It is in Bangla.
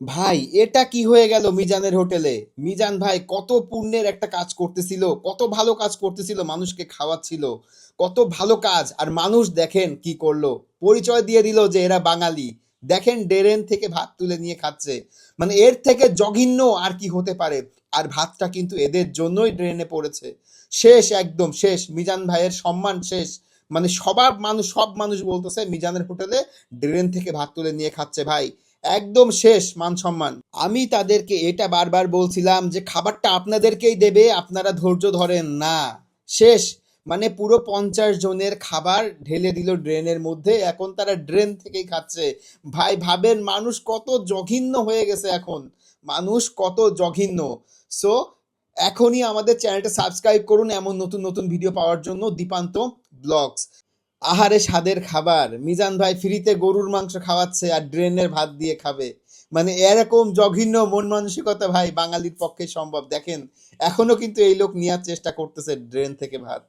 ভাই, এটা কি হয়ে গেল মিজানের হোটেলে? মিজান ভাই, কত পুণ্যের একটা কাজ করতেছিল, কত ভালো কাজ করতেছিল, মানুষকে খাওয়াচ্ছিল, কত ভালো কাজ। আর মানুষ দেখেন কি করল, পরিচয় দিয়ে দিল যে এরা বাঙালি। দেখেন ডেরেন থেকে ভাত তুলে নিয়ে খাচ্ছে। মানে এর থেকে জঘন্য আর কি হতে পারে। আর ভাতটা কিন্তু এদের জন্যই ড্রেনে পড়েছে। শেষ, একদম শেষ। মিজান ভাইয়ের সম্মান শেষ। মানে সবার মানুষ, সব মানুষ বলতেছে, মিজানের হোটেলে ড্রেন থেকে ভাত তুলে নিয়ে খাচ্ছে ভাই। একদম শেষ মান সম্মান। আমি তাদেরকে এটা বারবার বলছিলাম যে খাবারটা আপনাদেরকেই দেবে, আপনারা ধৈর্য ধরেন না। শেষ। মানে পুরো পঞ্চাশ জনের খাবার ঢেলে দিল ড্রেনের মধ্যে, এখন তারা ড্রেন থেকেই খাচ্ছে। ভাই, ভাবেন মানুষ কত জঘিন্য হয়ে গেছে এখন। মানুষ কত জঘিন্য। সো এখনই আমাদের চ্যানেলটা সাবস্ক্রাইব করুন এমন নতুন নতুন ভিডিও পাওয়ার জন্য দীপান্ত ব্লগস আহারে স্বাদের খাবার। মিজান ভাই ফ্রিতে গরুর মাংস খাওয়াচ্ছে আর ড্রেনের ভাত দিয়ে খাবে। মানে এরকম জঘিন্য মন মানসিকতা ভাই বাঙালির পক্ষে সম্ভব। দেখেন, এখনও কিন্তু এই লোক নেওয়ার চেষ্টা করতেছে ড্রেন থেকে ভাত।